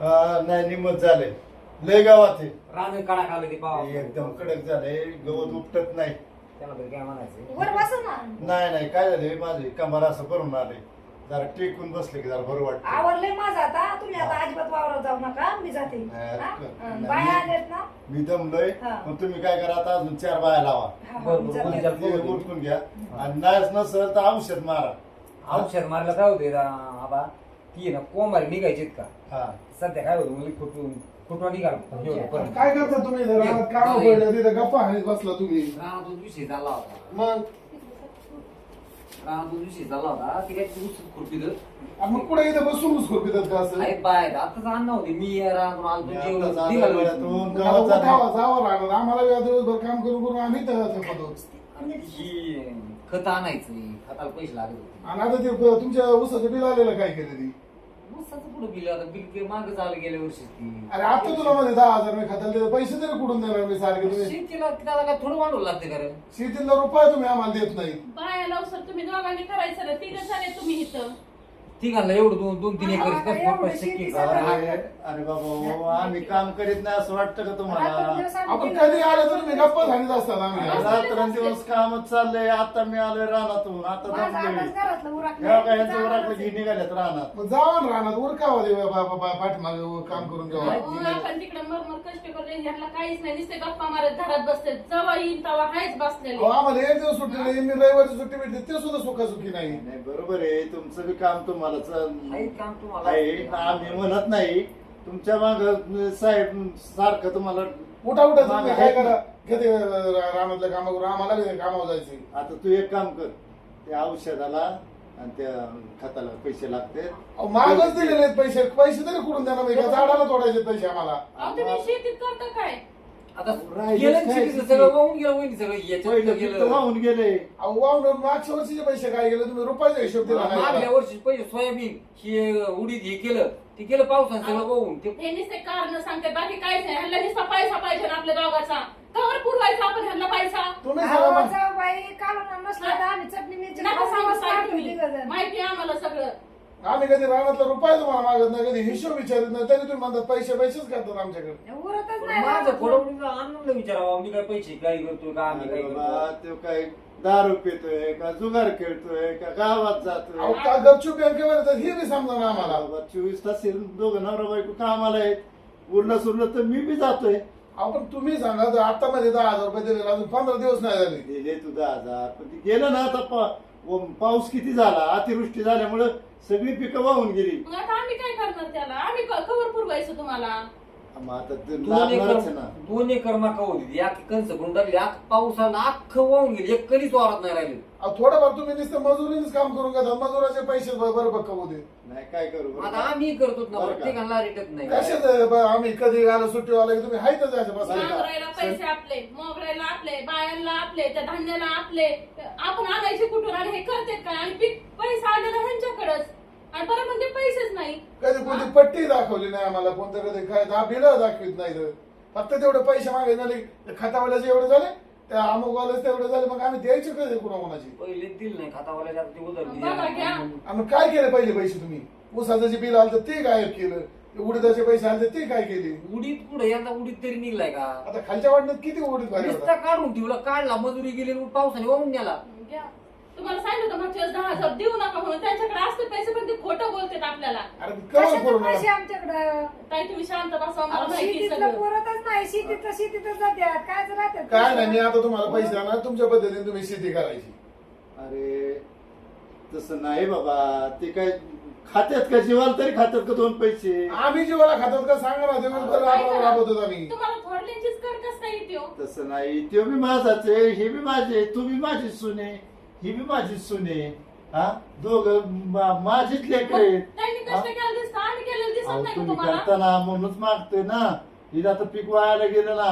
हा, नाही निमत झालंय लय गावात आहे. रान कडा खाल्लं ते पावा. एकदम कडक झालंय गवत उपटत नाही. त्याला तरी काय म्हणायचं? वर बसा ना. नाही नाही काय झालंय माझे कमाल असं करून आले. जरा टेकून बसले की जरा बरं वाटतं. आवरलंय माझं आता. तुम्ही आता अजिबात वावरात जाऊ नका. मी जाते. नाही, हा? नाही. हं, बाया आल्यात ना? मी दमलोय. हा. मग तुम्ही काय करा आता अजून चार बाया लावा. हा, बरं, मी बरं, जाते. बरं. ते उरकून घ्या. आणि नाहीच नसेल तर औषध मारा. औषध मारलं काय होते आबा. ती आहे ना कोंबारी निघायचीत का? हा. सध्या काय होतं मुली फुटून फुटवा निघाल. परत काय करता तुम्ही? काम ये. पडलं तिथं गप्पा हाणीत बसला तुम्ही. रानातून विषय झाला होता. मग? रानातून विषय झाला होता. ती काय खुरपीत? मग कुठे इथं बसून का असं? बाय आताच अन्न होती. मी रानातून आलतो मी जेवण आता चालू निघालो वेळातून आता गावात उठावा जाणार. जावं लागणार. आम्हाला या दिवसभर काम करून करून आम्ही ही खत आणायचं खताला पैसे लागत होते. आणि आता ते तुमच्या उसाचं बिल आलेलं काय केलं ती? मस्ताचं पुढे बिल आता बिल मागे चालू गेल्या वर्षी अरे आता तुला मध्ये दहा हजार मी खात्याला दिले पैसे तरी कुठून देणार मी सारखे तुम्ही? शेतीला त्याला काय थोडं वाढवलं लागते कारण शेतीला रुपये तुम्ही आम्हाला देत नाही. बाया लवकर तुम्ही दोघांनी करायचं ना तिघ झाले तुम्ही इथं. ठीक आहे एवढं दोन दोन तीन एकर कसं शेती? अरे अरे बाबा हो, आम्ही काम करीत नाही असं वाटतं का तुम्हाला? आपण. कधी आलं तर तुम्ही गप्पा झालीच असतात आम्ही. रात्रंदिवस कामच चाललंय आता मी आलोय रानातून. आता जावं उरकलं. की निघाल्यात रानात. मग जावा ना राहणार उरकावा दे पाठीमागे काम करून घ्यावा अहो, आपण तिकडे मरमर कष्ट करतो ह्याला काहीच नाही. नुसते गप्पा मारत घरात बसते जवळ येईल तेव्हा हायच बसलेले. अहो, आम्हाला एक दिवस सुट्टी नाही. मी रविवारची सुट्टी भेटते ते सुद्धा सुखासुखी नाही. नाही बरोबर आहे. तुमचं बी काम तुम्हाला च- आहे काम तुम्हाला आहे आम्ही म्हणत नाही. तुमच्या माग साहेब सारखं तुम्हाला उठा उठा मागं तुम्ही आहे काय? करा. घेते रानातल्या कामा करून. आम्हाला कामावर जायचे आता तू एक काम कर. त्या औषधाला आणि त्या खताला पैसे लागते. मागच दिलेले आहेत पैसे. पैसे तरी कुठून देणार? मी का झाडाला तोडायचे पैसे आम्हाला. अहो तुम्ही शेतीत करता काय? आता राहिलेच गेलं काय शेतीचं शेती? सगळं वाहून गेलं वहिनी सगळं पहिलं याच्यात पिकं गेलं. वाहून गेले. अहो वाहून मागच्या वर्षीचे पैसे काय गेले? तुम्ही रुपयाचा हिशोब दिला नाही मागल्या का? वर्षी पहिले सोयाबीन हे उडीद हे केलं. ते केलं पावसानं सगळं वाहून. ते हे नुसते कारण सांगते बाकी काहीच नाही. ह्याला नुसता पैसा पाहिजे ना आपल्या दोघाचा. कवर पुरवायचा आपण ह्याला पैसा. तुम्ही सांगा अहो, मग. जाऊ बाई, कालवण नसलं तर आम्ही चटणी मिरची नका सांगू. माहिती आहे आम्ही कधी रानातला रुपया तुम्हाला मागत नाही कधी हिशोब विचारत नाही तरी तुम्ही म्हणतात पैसे पैसेच करतात आमच्याकडे. उरतच नाही माझं रानातलं. फोडवणीचं आनंद विचारावा मी काय पैसे काय करतोय का आम्ही काय अरे बाबा तो काय दारू पितोय का जुगार खेळतोय का गावात अहो जातोय का गपचूप बँकेवर येतात हे बी समजा ना आम्हाला. बाबा चोवीस तास हे दोघं नवरा बायको कामाला आहेत. उरलं सुरलं तर मी बी जातोय. आपण तुम्ही सांगा तर आता मध्ये दहा हजार रुपये दिलेले अजून पंधरा दिवस नाही झाले. दिले तू दहा हजार पण ते गेलं ना आता पा- व- पाऊस किती झाला अतिवृष्टी झाल्यामुळं सगळी पिकं वाहून गेली. मग आता आम्ही काय करणार त्याला? आम्ही क- कवर पुरवायचं तुम्हाला? मग आता ते दोन लागणारच आहे ना. दोन एकर मका होती एक कंस करून टाकली आख पावसानं अख्खं वाहून गेली. एक कधीच वावरात नाही राहिले. अहो, थोडंफार तुम्ही नुसतं मजुरीनेच काम करून घेता. मजुराचे पैसे बरोबर होऊ दे. नाही काय करू बरं? आता आम्ही करतो ना बरं का? प्रत्येकाला रिटत नाही. आम्ही कधी आलो सुट्टी आलो की तुम्ही हायतच याच्या बरं बस का? नांगरायला पैसे आपले मोगरायला आपले बायांना आपले त्या धान्याला आपले. आपण आणायचे कुठून आणि हे करतात काय? आणि पीक पैसा आलेला ह्यांच्याकडच. आणि बरं पैसेच नाही. कधी कोणती पट्टी दाखवली नाही आम्हाला कोणतं कधी काय दहा बिलं दाखवित नाही फक्त तेवढे पैसे मागे झाले खातावाल्याचे एवढे झाले त्या अमुक वाल्याचे तेवढे झाले मग आम्ही द्यायचे कधी कुणा कोणाची पहिले दिल नाही खातावाल्या ते उदर बघा घ्या. आम्ही काय केले पहिले पैसे तुम्ही? उसाचं जे बिल आलं तर ते गायब केलं. ते उडीदाचे पैसे आले तर ते काय केले? उडीत पुढे यंदा उडीत तरी निघलाय का? आता खालच्या वाटण्यात किती उडीद भारी नुसता होता काढून ठेवला काढला मजुरी गेली आणि पावसाने वाहून गेला घ्या. तुम्हाला सांगितलं होतं मागच्या वेळेस दहा हजार देऊ नका म्हणून. त्यांच्याकडे असते पैसे पण ते खोटं बोलतात आपल्याला. अरे कवर कशाचे करून पैसे आमच्याकडं? ताई तुम्ही शांत बसा मला अहो, माहिती शेतीतलं सगळं. पुरतच नाही शेतीत शेतीतच जात्यात. काय नाही मी आता तुम्हाला पैसे आणणार तुमच्या पद्धतीने तुम्ही शेती करायची. अरे तसं नाही बाबा. ते काय खात्यात का जीवाला तरी खात्यात का दोन पैसे? आम्ही जीवाला खातात का सांगा ना दिवसभर राबवतो राबवतो आम्ही. तुम्हाला कड कसं येते हो? तसं नाही. तो बी माझाच आहे हे बी माझे तू बी माझी सुने. ही बी माझी सुने. हा? दोघ माझीच लेकर मग आहेत त्यांनी कष्ट केलं दिसतं. आम्ही केलेलं दिसत अहो, नाही का तुम्ही तुम्हाला? करताना म्हणूनच मागतोय ना. हिला आता पीक वायाला गेलं ना.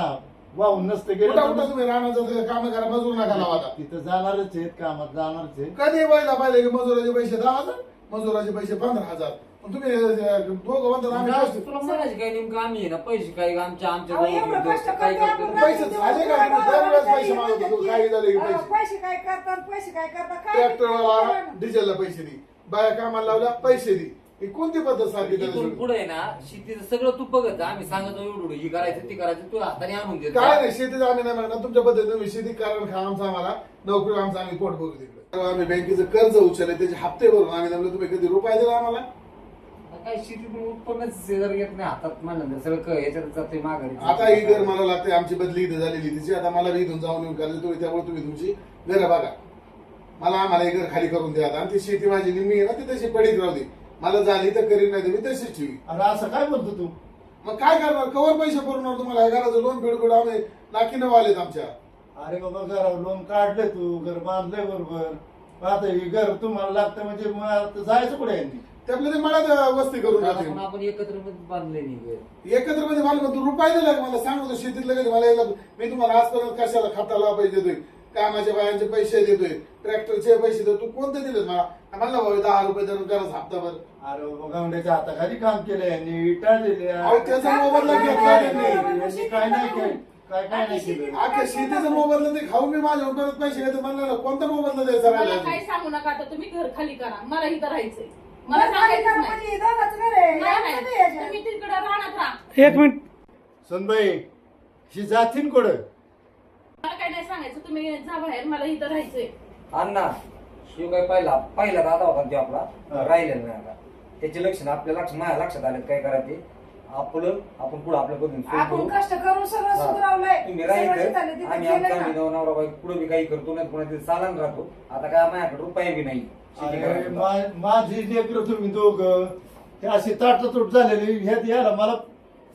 वाहून नसतं गेलं तुम्ही राहण्याचं काम करा मजूर नका लावा आता. तिथं जाणारच आहेत कामात जाणारच आहे कधी व्हायला पाहिजे की मजुराचे पैसे दहा हजार मजुराचे पैसे पंधरा हजार? पण तुम्ही अं, दोघं म्हणतात आम्ही कष्ट- तुला म्हणायचं काय नेमकं आम्ही आहे ना? पैसे काय आमच्या आमच्या अहो, जवळ एवढं घेतो, कष्ट काय करतोय करतो आपण. पैसे झाले का तुम्ही दरवेळेस पैसे मागत होतो काही झाले की अहो, पैसे पैसे काय करतात पैसे काय करतात काय ट्रॅक्टरवाला डिझेलला पैसे दे. बाया कामाला लावल्या पैसे दे. ही कोणती पद्धत सारखी त्याला इथून सोडून? पुढे आहे ना शेतीचं सगळं तू बघत जा. आम्ही सांगतो एवढं ही करायचं ती करायचं तू हाताने आणून देत जा. काय नाही शेतीचं आम्ही नाही म्हणणार. तुमच्या पद्धतीने तुम्ही शेती कारण खा आमचा आम्हाला. नोकरी आमचा आम्ही पोट बघू तिकडे. तेव्हा आम्ही बँकेचं कर्ज उचलले त्याचे हप्ते भरून आम्ही जमले तुम्ही कधी रुपये दिला आम्हाला? काय शेतीतून उत्पन्नच जर येत नाही हातात म्हणलं तर सगळं क- याच्यात जाते माघारी. आता ही घर मला लागते आमची बदली इथे झालेली तिची. आता मला बी इथून जाऊन येऊन करायचं तुम्ही त्यामुळे तुम्ही तुमची घर बघा. मला आम्हाला हे घर खाली करून द्या. आता आणि ती शेती माझी निम्मी आहे ना ती तशी पडीत राहू दे. मला झाली तर करीन नाही तर मी तशीच ठेवी अरे असं काय बोलतो तू? मग काय करणार? कवर पैसे भरणार तुम्हाला? घराचं लोन फेड फेड आम्ही नाकीनं वालेत आमच्या. अरे बाबा घरावर लोन काढले तू. घर बांधले बरोबर. आता हे घर तुम्हाला लागतं म्हणजे मग आता जायचं कुठे यांनी ते आपलं ते मला वस्ती करून आपण एकत्रमध्ये बांधले नाही. एकत्रमध्ये मला म्हणतो रुपये दिला का मला? सांग होतो शेतीतलं कधी मला यायला मी तुम्हाला आजपर्यंत कशाला खाताला पैसे देतोय? कामाच्या बायांचे पैसे देतोय? ट्रॅक्टरचे पैसे देतो तू कोणते दिले मला? म्हणलं भाऊ दहा रुपये धरून करा हप्ताभर. अरे हाताखाली काम केलं यांनी विटा दिल्या. अहो, त्याचा मोबदला घेतला त्यांनी. यांनी काय नाही केलं. काय काय नाही केलं. अख्ख्या शेतीचा मोबदला ते खाऊन मी माझ्या परत पैसे घेतो. म्हणलं ना कोणता मोबदला द्यायचा मला राहिला काही अजून? सांगू नका आता तुम्ही घर खाली करा. मला इथं राहायचंय. मला मला काय सांगायचं करा नाही. म्हणजे. नाही, नाही. तुम्ही तिकडे राहणार राहा एक मिनिट. सुनबाई ही जातीन कोड मला काही नाही सांगायचं. तुम्ही जा बाहेर. मला इथं राहायचंय. अण्णा शिव काय पहिला पहिला दादा होता तो आपला. हा. राहिलेला नाही आता. त्याचे लक्षण आपल्या लक्ष माझ्या लक्षात आलं काय करायचे. आपलं आपण पुढे आपल्या आपण करू. कष्ट करून सगळं हा. सुधरवलंय. तुम्ही सगळं राहायचं शेताला तिथं आम्ही केलं आमचा ना. आम्ही नवरा बाई पुढे बी काही करतो नाही तिथे चालन राहतो. आता काय माझ्याकडे रुपये बी नाही. अरे. मा- माझी लेकर तुम्ही दोघं ते अशी ताटतूट झालेली ह्यात याला मला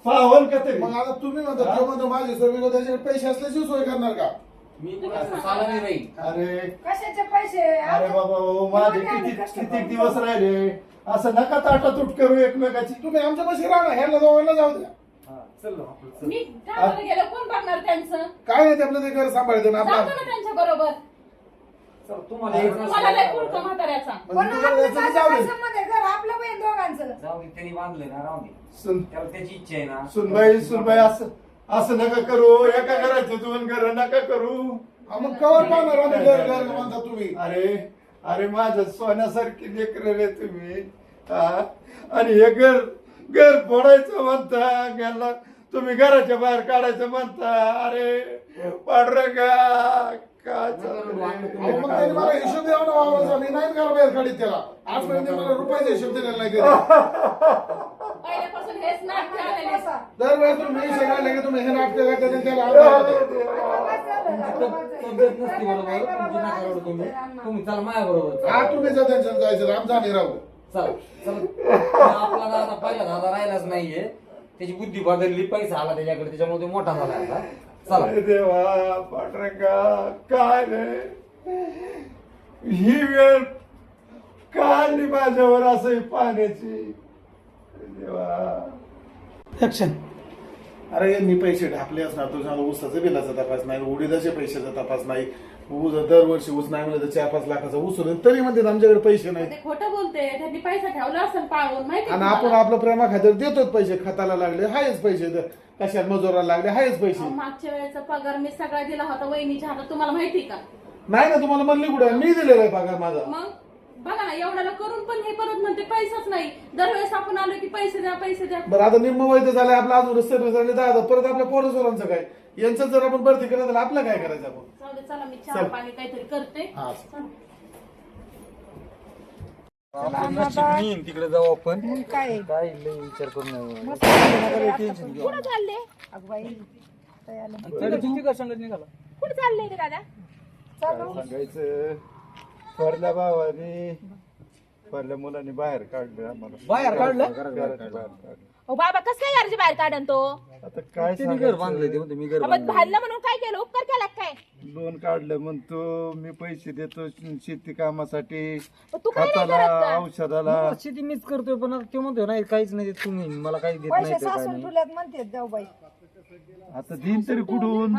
पावन का तरी? मग आता तुम्ही म्हणता तो म्हणतो माझे सर्व त्याच्याकडे पैसे असल्याची सोय करणार का? मी अरे कशाचे पैसे? अरे बाबा हो, माझे किती किती दिवस राहिले? असं नका ताटातूट करू एकमेकाची. तुम्ही आमच्या पैसे राहणार ह्याला दोघांना जाऊ द्या. हा, चल ना आपलं, चल. मी कामाला गेलं कोण बघणार त्यांचं? काय नाही ते आपलं ते घर सांभाळते ना जातो ना त्यांच्या बरोबर. तुम्हाला लय पुरतो तर- म्हाताऱ्याचा. पण आपलं तुम्हाला याचं जाऊ दे. सासू-सासऱ्यांमध्ये घर आपलं बहीण दोघांचं. जाऊ दे त्यांनी बांधलंय ना राहू दे. सुन. त्याला त्याची इच्छा आहे ना. सुनबाई सुनबाई असं असं नका करू. एका घराचे दोन घर नका करू. हा, मग कवर पाहणार आम्ही घर घर म्हणता तुम्ही? अरे अरे माझं सोन्यासारखी लेकर रे तुम्ही. हा? आणि हे घर घर फोडायचं म्हणता गेला तुम्ही घराच्या बाहेर काढायचं म्हणता. अरे पांडुरंगा काय चालू अहो, मग त्यांनी मला रे? हिशोब द्यावा ना वावराचा मी नाही घरा बाहेर काढीत त्याला. आजपर्यंत मला रुपयाचा हिशोब दिलेला नाही कधी. पहिल्यापासून हेच नाटक आलेले बसा. दरवेळेस तुम्ही पैसे काढले की तुम्ही हे नाटक करता आणि त्याला. तब्येत नसती बरोबर तुमची नका रडू तुम्ही तुम्ही चला माझ्या बरोबर तुम्ही जा त्यांच्यात जायचं आमचा आम्ही राहू. चल चल. आपला दादा पहिला दादा राहिलाच नाहीये. त्याची बुद्धी बदलली पैसा आला त्याच्याकडे त्याच्यामुळे तो मोठा झाला आता. चला. अरे देवा पांडुरंगा काय रे? ही वेळ का आली माझ्यावर असं पाण्याची. देवा. ऍक्शन अरे मी पैसे ढाकले असणार तुझ्या ऊसाचं बिलाचा तपास नाही उडीदाचे पैशाचा तपास नाही. ऊस दरवर्षी ऊस नाही म्हणलं तर चार पाच लाखाचा ऊस होतो तरी म्हणते आमच्याकडे पैसे नाही ते खोटं बोलते त्यांनी पैसा ठेवला असेल पाळून माहिती आणि आपण आपलं प्रेमा खातर देतोच पैसे खताला लागले हायच पैसे द- कशात मजुराला लागले हायच पैसे. मागच्या वेळेचा पगार मी सगळा दिला होता वहिनीच्या हातात तुम्हाला माहिती का? नाही ना तुम्हाला म्हणले कुठे? मी दिलेला आहे पगार माझा. मग? बघा ना एवढ्याला करून पण हे परत म्हणते पैसाच नाही. दरवेळेस आपण आलो की पैसे द्या पैसे द्या. बरं आता निम्म वैध झालं आपलं अजून सर्व्हिस झाले दहा हजार. परत आपल्या पोरसोरांचं काय? यांचं जर आपण भरती करत झालं आपलं काय करायचं आपण? जाऊ दे चला मी चहा चल. पाणी काहीतरी करते. हा. चला. आपण नशीब नेईन तिकडे जाऊ आपण. काय? काय लय विचार करून मस्त टेन्शन कुठं चालले? अगं बाई काय आलं? कुठं चालले रे दादा? चालू सांगायचं? थोरल्या भावाने थोरल्या मुलांनी बाहेर काढलं आम्हाला. बाहेर काढलं? घराच्या बाहेर काढलं ओ बाबा कस काय घराच्या बाहेर काढन तो? आता काय घर बांधलंय ते सांगायचं? म्हणतो मी घर. भांडलं म्हणून काय केलं? उपकार केला का काय? लोन काढलं म्हणतो मी पैसे देतो शेती कामासाठी. मग तू काय नाही खताला का? औषधाला. शेती मीच करतोय पण आता ते म्हणतोय नाही काहीच नाही देत तुम्ही मला काही देत नाही पैसे तर काय सासून नाही. ठुल्यात म्हणते जाऊ बाई. आता दिन तरी कुठून.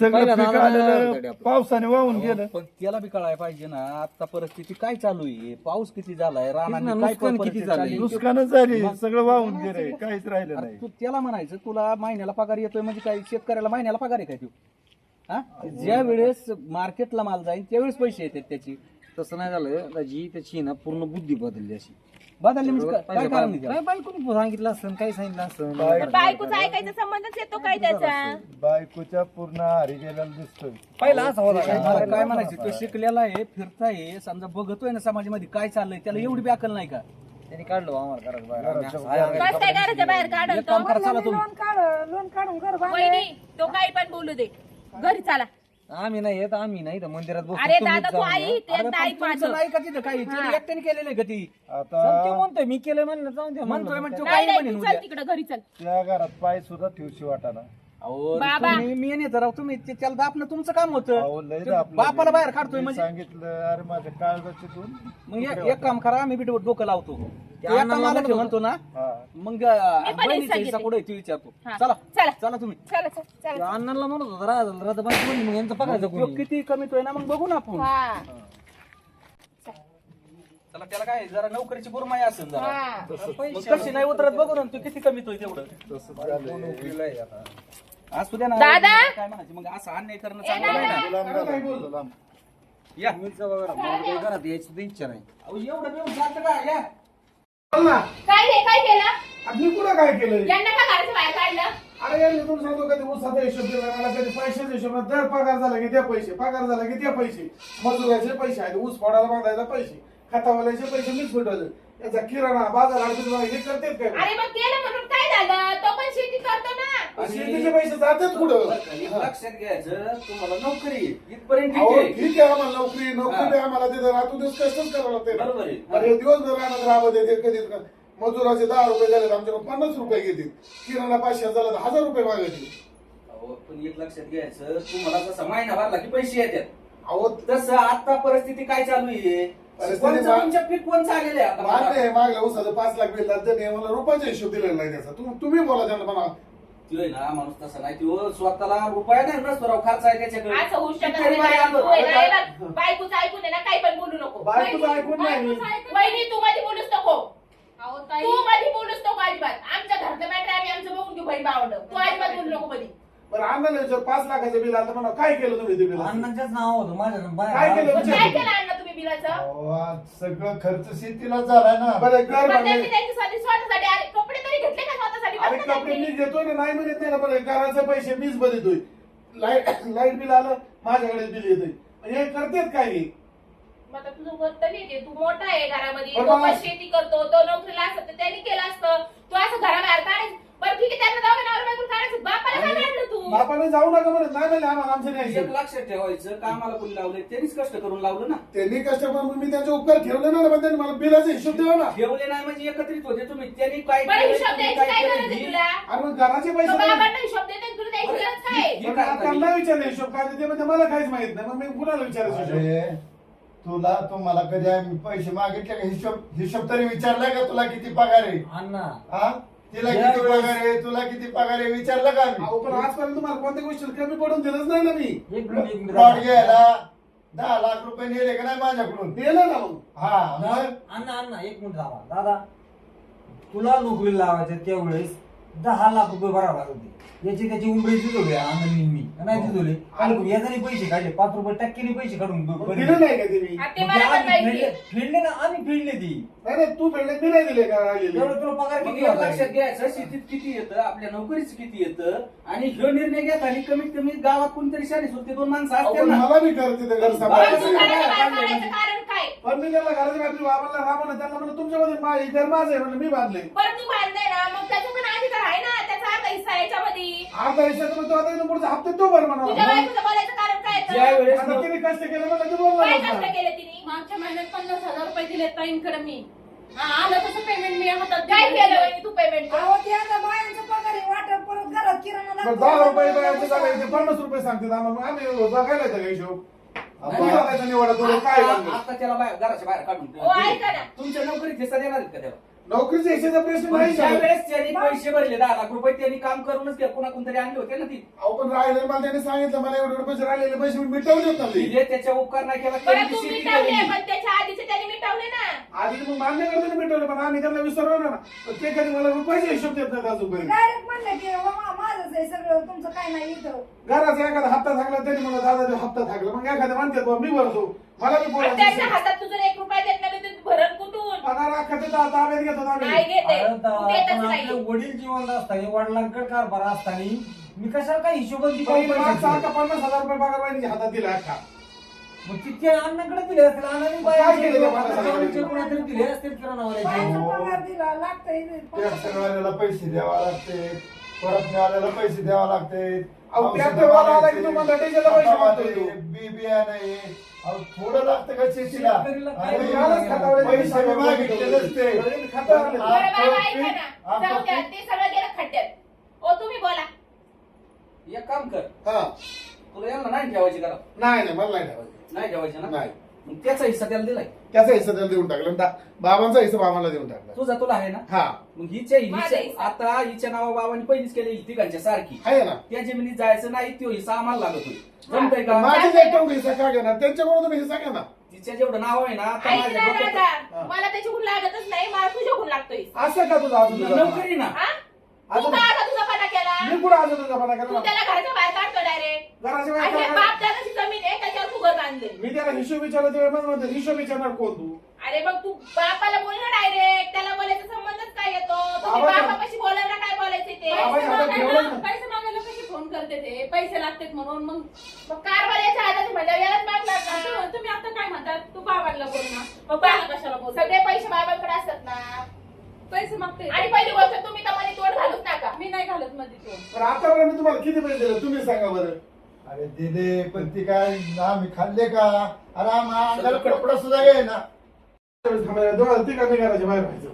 सगळं पीक आलेलं. पावसाने वाहून गेलं. पण त्याला बी कळायला पाहिजे ना आता परिस्थिती काय चालू आहे? पाऊस किती झालाय? रानाने काय नुकसान किती झालंय? नुकसानच झाली सगळं वाहून गेलंय काहीच राहिलं नाही. तू त्याला म्हणायचं तुला महिन्याला पगार येतोय म्हणजे काय? शेतकऱ्याला महिन्याला पगार आहे काय तू? हा? ज्या वेळेस मार्केटला माल जाईल त्यावेळेस पैसे येतात त्याची. तसं नाही झालं दाजी त्याची ना पूर्ण बुद्धी बदलली अशी. बदलली म्हणजे काय- काय कारण आहे त्याला? काय सांगितलं असतं काही सांगितलं पण बायकोचा ऐकायचा संबंधच येतो काय त्याचा? बायकोच्या पूर्ण हारी गेलेला दिसतोय. पहिला असा होता का? मला काय म्हणायचं तो शिकलेला आहे फिरताय समजा बघतोय ना समाजामध्ये काय चाललंय त्याला एवढी बी अकल नाही का? त्यांनी काढलो आम्हाला घरात बाहेर. आम्ही असं आहे, आम्ही कस काय घराच्या बाहेर काढल एक तो? काम करा चला तुम्ही. लोन काढ लोन काढून घर वहिनी तो काही पण बोलू दे. घरी चला. आम्ही नाही येत आम्ही नाही तर मंदिरात बसतो. अरे तुम्हीच दादा तू जाऊन या. आई ते अरे एकदा पण ऐक तुमचं माझं नाही का तिथं काही. तिने एकट्याने केलेलं आहे का ती आता म्हणतोय मी केलं म्हणलं जाऊन द्या म्हणतोय म्हणलं. म्हणजे तो नाही काही नाही म्हणेन तू उद्या. चल तिकडे घरी चल. त्या घरात पाय सुद्धा ठेवशी वाटाना. अहो बाबा. तुम्ही मी येते राव तुम्ही ते- त्याला दापणं तुमचं काम अहो, होतं लय ते दाबलं. बापाला बाहेर काढतोय मी म्हणजे सांगितलं अरे माझ्या काळजाची मग एक- एक काम करा आम्ही बी डोकं लावतो. ते एका अण्णाला मालक म्हणतो. ना हा. मग मी पण बहिणीचा हेच हिस्सा सांगितलं. कुठे ती विचारतो. हा. चला. चला. चला तुम्ही. चला चल चला. त्या अण्णांना म्हणत होता राजा राजा कोणी मग यांचं पकडायचं तो कोणी किती कमीतोय ना मग बघू ना आपण. हा. चला. त्याला काय जरा नोकरीची गुरमाई असेल जरा. हा. मग कशी नाही उतरत बघू ना तू किती कमीतोय तेवढं. झालंय. असू द्या ना दादा! काय म्हणायचं? मग असं अन्याय करणं चांगलं नाही ना. या. घरात. यायची तर इच्छा नाही. अहो, एवढं मिळून चालतं का या. काय हे काय केलं? मी कुठं काय केलं यांना का घराच्या बाहेर काढलं? अरे तुला सांगतो कधी उसाचा हिशोब दिला मला कधी पैशाचा हिशोब नाही. दर पगार झाला की द्या पैसे पगार झाला की द्या पैसे. मजुराचे पैसे आहेत ऊस फोडायला बांधायला पैसे. खतावाल्याचे पैसे मीच भेटवले. याचा किराणा बाजार आडती हे करतेत काय अरे मग केलं म्हणून काय झालं? तो पण शेती करतो ना. आणि शेतीचे पैसे जातात कुठं? एक लक्षात घ्यायचं तुम्हाला नोकरी आहे. इथपर्यंत ठीक अहो, आहे. ठीक आहे आम्हाला नोकरी नोकरी नाही आम्हाला तिथं राहतो दिवस कष्टच करावं लागते बरोबर आहे. अरे दिवसभर राहणार राबत येते कधी मजुराचे दहा रुपये झाले आमच्याकडे पन्नास रुपये घेतील. किराणा पाचशे झाला तर हजार रुपये मागायचे. अहो, पण एक लक्षात घ्यायचं तुम्हाला जसं महिना भरला की पैसे येतात. अहो तसं आता परिस्थिती काय चालू आहे? परिस्थिती मा- तुमच्या आता? मागल्या उसाचं पाच लाख बिल त्याने मला रुपयाचा हिशोब दिलेला नाही त्याचा. तु- तुम्ही बोला त्यांना त्यो आहे ना माणूस तसा नाही. तो स्वतःला रुपया नाही नसतो राव खर्च आहे त्याच्याकडे. असं होऊ शकत कितीतरी बाई नाही. आणतो. तू आहे ना, हे बघ, बायकोचं ऐकून आहे ना काही पण बोलू नको. बायकोचं ऐकून नाही. तू मध्ये बोलूच नको. अहो ताई. तू मध्ये बोलूच नको अजिबात. आमच्या घरचं मॅटर आम्ही आमचं बघून घेऊ बहीण भावंड तू अजिबात बोलू नको मध्ये बरं विचार पाच लाखाचं बिल आता म्हणा काय केलं तुम्ही ते बिल? अण्णांच्याच नाव होतं माझ्या काय केलं? काय केलं बिलाचं सगळं खर्च शेतीला झालाय ना. बरं घर पण त्यांच्यासाठी स्वतःसाठी अरे कपडे तरी घेतले का स्वतःसाठी? अरे बघ ना कपडे मी त्यांनी. घेतो ना नाही म्हणत नाही ना बरं घराचे पैसे मीच भरतोय. लाइट लाइट बिल आलं माझ्याकडे बिल येतोय. हे करतेत काय हे? मग आता तुझं वर्तन आहे तू मोठा आहे घरामध्ये. पण तो मग- पण शेती करतो तो नोकरीला असत तर त्यांनी केलं असतं. तू असं घराबाहेर काढायचं बरं ठीक आहे त्यांना जाऊ नवरा बायको काढायचं. बापाला काय काढलं तू? बापाने जाऊ नका म्हणत नाही म्हणले आम्हाला आमचं नाही एक हिशोब. लक्षात ठेवायचं कामाला कोणी लावले त्यांनीच कष्ट करून लावलं ना. त्यांनी कस्टमर मी त्यांचे उपकार ठेवले ना पण त्यांनी मला बिलाचा हिशोब द्यावा ना. ठेवले नाही म्हणजे एकत्रित होते तुम्ही त्यांनी काय बरं केलं, हिशोब तुम्ही द्यायची काय काय केलं, गरज आहे ही- तुला? अरे मग घराचे तो पैसे नाही. बाबांना हिशोब देते तुला द्यायची गरज काय? ही पण काय आता झाली? त्यांना विचारलं हिशोब काय ते म्हणजे मला काहीच माहीत नाही. मग मी कुणाला विचारायचं हिशोब? अरे तुला तुम्हाला कधी आम्ही पैसे मागितले का? हिशोब हिशोब तरी विचारलाय का तुला किती पगार आहे? अण्णा हा? तिला किती पगार आहे तुला किती पगार आहे विचारलं का अहो पण आजपर्यंत तुम्हाला कोणत्या गोष्टी कमी पडून दिलंच नाही ना मी. एक मिनिट एक मिनिट प्लॉट घ्यायला दहा लाख रुपये नेले का नाही माझ्याकडून? दिलं ना मग. हा मग? अण्णा अण्णा एक मिनिट थांबा. दादा तुला नोकरी लावायचं त्यावेळेस दहा लाख रुपये भरावे लागत होते. याची त्याची उंबरी दिली आनंदी मी नाही दिले याच्याने पैसे काढले. पाच रुपये टक्क्याने पैसे काढून. दिलं नाही का ते मी हा, ते मग मला ते पण आम्ही माहिती? फेडले फेडले ना आम्ही फेडले ती. नाही नाही तू फेडले मी नाही दिले का राहिलेले? एवढं तुला पगार मग किती होता? लक्षात घ्यायचं शेतीत किती येतं आपल्या नोकरीच किती येतं आणि ह्यो निर्णय घेताना कमीत कमी गावात कोणतरी शाळी सुटते दोन माणसं अहो, असतील पण ना मला बी करते ते घर बरं, तू सांभाळायचं घराच्या बाहेर काढायचं कारण काय? पण मी त्याला बाजूला बाबाला राबवलं त्यांना म्हणलं तुमच्यामध्ये माझे घर माझं आहे म्हणलं मी बांधले बरं तू बांधलाय ना मग त्याचा पण अधिकार आहे ना त्याचा अर्धा हिस्सा आहे याच्यामध्ये अर्धा हिस्सा तर तो आता इथून पुढचा हप्ते तो भर म्हणा तुझ्या बायकोचं बोलायचं कारण काय तर? ज्या वेळेस आता तिने कष्ट केले मला ते काय बोलणार कष्ट केले तिने मागच्या महिन्यात पन्नास हजार रुपये दिले ताईंकडे मी हा, आलं तसं पेमेंट मी हातात काय दिलं. केलं वहिनी तू पेमेंट अहो ते आता बायांचं पगार आहे वाटप परत घरात किराणा लागतो. दहा रुपये बायाचे झाले ते पन्नास रुपये सांगतात आम्हाला मग आम्ही बघायला येतं का हिशोब तुम्ही बघायचा निवडा तुला काय आता लागलं? आता त्याला बाहेर घराच्या बाहेर काढून ओ, ऐका ना. तुमच्या नोकरीत हिस्सा देणार आहेत का त्याला नोकरीच्या हिशेचा प्रश्न नाही. वेळेस त्यांनी पैसे भरले दहा लाख रुपये त्यांनी काम करूनच घ्या. कोणा कोणतरी आणले होते ना ती. अहो पण राहिले मला त्याने सांगितलं मला एवढे पैसे राहिलेले पैसे मी मिटवले होते ना ते. दिले त्याच्या उपकार नाही केला बरं त्यांनी तू शेती मिटवले केली. पण त्याच्या आधीचे त्यांनी मिटवले ना. आधी मग मान्य करतो मिटवले पण आम्ही त्यांना विसरलो ना. पण ते कधी मला रुपयाचे हिशोब देत नाही अजूनपर्यंत. डायरेक्ट म्हणलं की "वा, मा- माझंच आहे सगळं तुमचं काय नाही इथं. घराचा एखादा हप्ता थाकला तरी मला दादा हप्ता थाकला मग एखाद्या म्हणतात बुवा, मी भरतो. मला बी आणि त्याच्या हातात तू जर एक रुपया देत नाही तर तू भरण कुठून? पगार अख्खा ते ता- ताब्यात घेतो नाही आम्ही. घेते. अरे तू दा- देतच पण नाही. आपले वडील जिवंत असताना वडिलांकडे कारभार असताना मी कशाला काय मागचा अख्खा पन्नास हजार रुपये पगार बहिणीच्या हातात दिला अख्खा. मग तिथे अण्णाकडे दिले असतील अण्णाने काय केलं त्या पन्नास बाया हजाराचे? कोणातरी दिले असतील किराणावाल्याचे? बाईचा हो. पगार दिला लागतंय ट्रॅक्टरवाल्याला पैसे द्यावा लागते. परतण्यावाल्याला पैसे द्यावा लागते. अहो, ट्रॅक्टरवाला आला की तुम्हाला डिझेलला पैसे मागतोय तो. बी बियाणं आहे अहो, थोडं लागतं का शेतीला? शेतकरीला काय आणि यालाच खातावले पैसे बी मागितले नसते. खातं बरं बाबा आपण ऐका ना. आपण जाऊ द्या ते सगळं गेलं खड्ड्यात. ओ तुम्ही बोला. एक काम कर. हा. तुला यांना नाही ठेवायची करा नाही नाही मला नाही ठेवायचे. नाही ठेवायची ना? नाही. त्याचा हिस्सा त्याला दिलाय. त्याचा हिस्सा त्याला देऊन टाकला. दा- बाबांचा हिस्सा बाबांना देऊन टाकला. तुझा तुला आहे ना? हा. मग हिच्या माझा हिच्या हिस्सा. आता हिच्या नावा बाबांनी पहिलीच केली तिघांच्या सारखी. आहे ना? त्या जमिनीत जायचं नाही तो हिस्सा आम्हाला लागत होईल जमतंय का? माझे जे तेवढे हिस्सा का घेणार? त्यांच्याकडून तुम्ही हिस्सा घ्या ना तिच्या जेवढं नाव आहे ना आता ऐक माझ्या ना डोक्यात- दादा. मला त्याच्याकडून लागतच नाही मला तुझ्याकडून लागतोय. असं का तुझा अजून नोकरी ना. हा? अजून- का आता तुझा पणा केला? मी कुठं अजून तुझा पणा तू केला त्याला घराच्या बाहेर काढतो डायरेक्ट घराच्या आणि बाहेर हे बाप दादाची जमीन आहे त्याच्यावर तू घर बांधले. मी त्याला हिशोब विचारला तेव्हा पण म्हणतो हिशोब विचारणार कोण तू? अरे मग तू बापाला बोल ना डायरेक्ट त्याला बोलायचा संबंधच काय येतो? तुम्ही बाबा- बापापाशी बोलायला काय बोलायचे ते? बाबा- पैसे आता ठेवलं मागायला ना. पैसे मागायला कशी फोन करते ते? पैसे लागतात म्हणून मग मग कारवाल्याच्या हातात म्हणजे यालाच मागणार ना? तुम्ही- तुम्ही आता काय म्हणतात तू बाबांना बोल ना. मग मग बाला कशाला बोल सगळे पैसे बाबांकडे असतात ना? पैसे मागते. आणि पहिली गोष्ट तुम्ही तर मध्ये तोड घालूच नका मी नाही घालत मध्ये तो. पण आतापर्यंत तुम्हाला किती पैसे दिले तुम्ही सांगा बरं. अरे दिले पण ती काय आम्ही खाल्ले का? अरे आम्हा अंगाला कपडा सुद्धा आहे ना. थांबायला बाहेर व्हायचं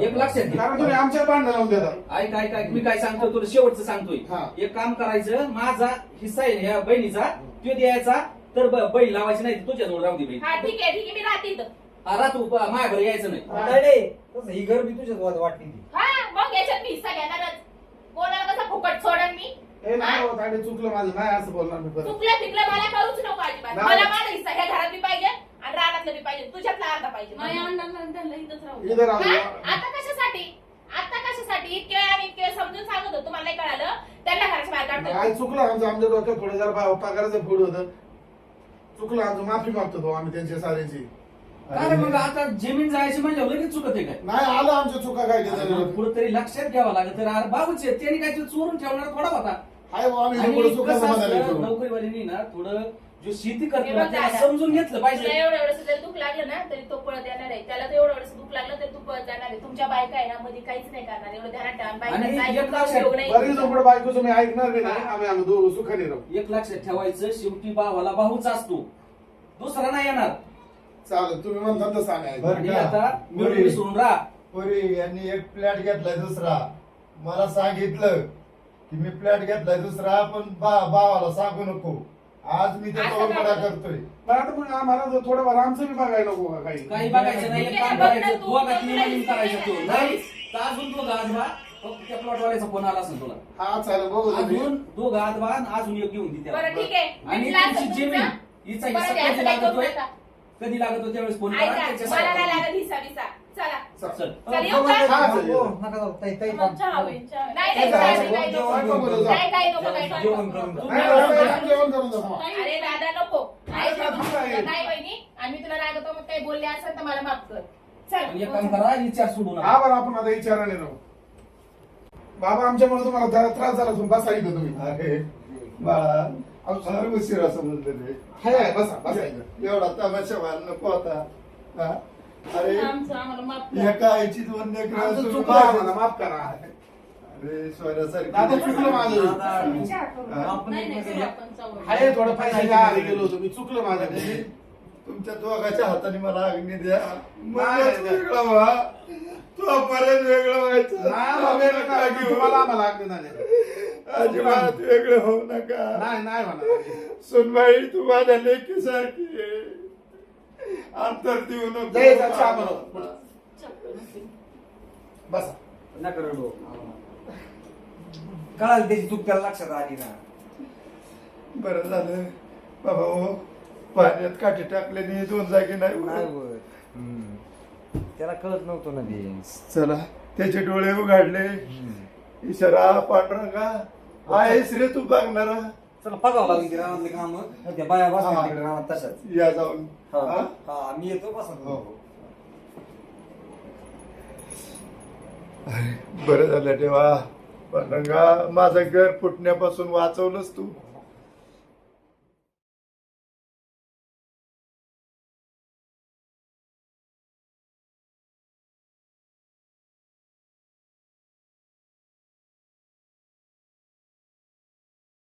एक लक्षात घे कारण तुम्ही आमच्या भांडण लावून देता. ऐक ऐक ऐक मी काय सांगतो तुला शेवटचं सांगतोय. हा. एक काम करायचं माझा हिस्सा आहे ना ह्या बहिणीचा तो द्यायचा तर ब- बहीण लावायची नाही तुझ्याजवळ राहू दे बहीण. हा ठीक आहे ठीक आहे मी राहते इथं. हा, राहा तू प- माझ्याकडे यायचं नाही. नाही नाही तसं ही घर मी तुझ्याच वाद वाटली ती. हा मग याच्यात मी हिस्सा घेणारच. कोणाला कसं फुकट सोडन मी? हे? नाही होत आणि चुकलं माझं नाही असं बोलणार मी परत. चुकलं फिकलं मला करूच नको अजिबात. नाही. मला माझा हिस्सा ह्या घरात बी पाहिजे आणि रानातलं बी पाहिजे. तुझ्यातला अर्धा पाहिजे इथंच राहू हा? आता कशासाठी? आता कशासाठी? इतके वेळ आम्ही इतके वेळ समजून सांगत होतो तुम्हाला नाही कळालं? त्यांना घराच्या बाहेर काढतो काय चुकलं आमचं आमच्या डोक्यात थोडं जरा पा- पगाराचं फूड होतं. चुकलं आमचं माफी मागतो तो आम्ही त्यांच्या साऱ्यांची. काय मग आता जमीन जायची म्हणजे लगेच चुकत आहे काय? नाही आलं आमच्या चुका काय केल्या पुढे तरी लक्षात घ्यावं लागत तर अरे बाबूच आहे, त्यांनी काय चोरून ठेवणार थोडा होता. हाय बुवा, आम्ही आणि थोडं चुका कसं समाधान असतं, करू. नोकरीवाल्यांनी ना थोडं जो शेती करतो हे ना त्याला समजून घेतलं तुला पाहिजे. एवढं एवढं जरी दुःख लागलं ना तरी तो पळत येणार आहे. त्याला तर एवढं एवढं दुःख लागलं तरी तू पळत जाणार आहे. तुमच्या बायका आहे ना मध्ये काहीच नाही करणार. एवढं ध्यानात ठेवा आणि बायकांचा एक ऐकून लक्षात- उपयोग नाही. बरी झोपड बायको तुम्ही ऐकणार बी नाही. आम्ही आम्ही दोघं सुखाने राहू. एक लक्षात ठेवायचं शेवटी भावाला भाऊच असतो. दुसरा नाही येणार. चालेल तुम्ही म्हणता तसं आम्ही ऐकू. बरं आणि का? आता मिळून बरी. मिसळून राहा पुरी यांनी एक प्लॅट घेतलाय दुसरा मला सांगितलं की मी प्लॅट घेतलाय दुसरा पण बा भावाला सांगू नको आज मी त्याचा असं उलगडा काय? करतोय मग आम्हाला जर थोडंफार आमचं बी बघायला नको का काही काही बघायचं नाही एक काम करायचं तू, तू आता तू ती नाही नवीन करायचं तू नाही तर अजून दोघं आजबा फक्त त्या प्लॉटवाल्याचा फोन आला असेल तुला हा चालेल बघू तुम्ही अजून दोघं आजबा आणि अजून एक घेऊन दे त्याला. बरं ठीक आहे आणि तुमची जमीन तुमचा? हिचा हिस्सा ते असं कधी काही करू लागतोय नका. कधी लागतो त्यावेळेस फोन करा ऐका त्याच्या मला नाही सगळ्या- लागत हिस्सा बिस्सा चला चल चल येऊ का? हा, चालेल. नका जाऊ. ताई- ताई, मग चहा होईल, चहा होईल. नाही नाही चला, नाही, चला, नाही, जेवण नको. करून जा. नाही काही नको काही नको. जेवण करून जा. नाही, नाही, नाही, जेवण करून जा थांबा. अरे दादा नको अरे, दादा, काय? नाही बहिणी आणि मी तुला रागवतो मग काही बोलले असेल तर मला माफ कर आणि एक काम चल करा विचार सोडू हा नका बरं आपण आता विचाराने राहू बाबा आमच्यामुळे तुम्हाला जरा त्रास झाला तुम्ही बसा इथं तुम्ही अरे बाळा अहो, फार उशिरा समजलं रे हाय हाय बसा बसा इथं एवढा तमाशा व्हायला नको हा? अरे आमचं आम्हाला माफ करा. एका आईची दोन आमचं चुकलं आम्हाला माफ करा. अरे दादा चुकलं माझं. हा? नाही नाही करू आपण हाय थोडं पैशाच्या आधी गेलो होतो. मी चुकलं माझं आणि तुमच्या दोघाच्या हाताने मला अग्नी द्या. नाही, मलाच नाही. वेगळं व्हा. तो पर्यंत वेगळं व्हायचं. नाही काय, तुम्हाला आम्हाला झाली अजिबात वेगळं होऊ नका. नाही नाही म्हणा सुनबाई तू माझ्या आहे. अंतर देऊ नको. जायचं, चहा बनव. बसा. नका रडू. कळालं त्याची चूक त्याला लक्षात आली ना. बरं झालं. बाबा हो. पाण्यात काठी टाकल्याने दोन जागी नाही नाही उघडत. होत. हम्म. त्याला कळत नव्हतं ना ते. चला त्याचे डोळे उघडले. इशारा पांडुरंगा आहेस रे तू बघणारा चल बघावं लागेल ते रानातले काम. त्या बाया बसल्या तिकडे रानात तशाच. या जाऊन. हा? हा? मी येतो हो, हो. अरे बरं झालं देवा. पांडुरंगा माझं घर फुटण्यापासून वाचवलंच तू.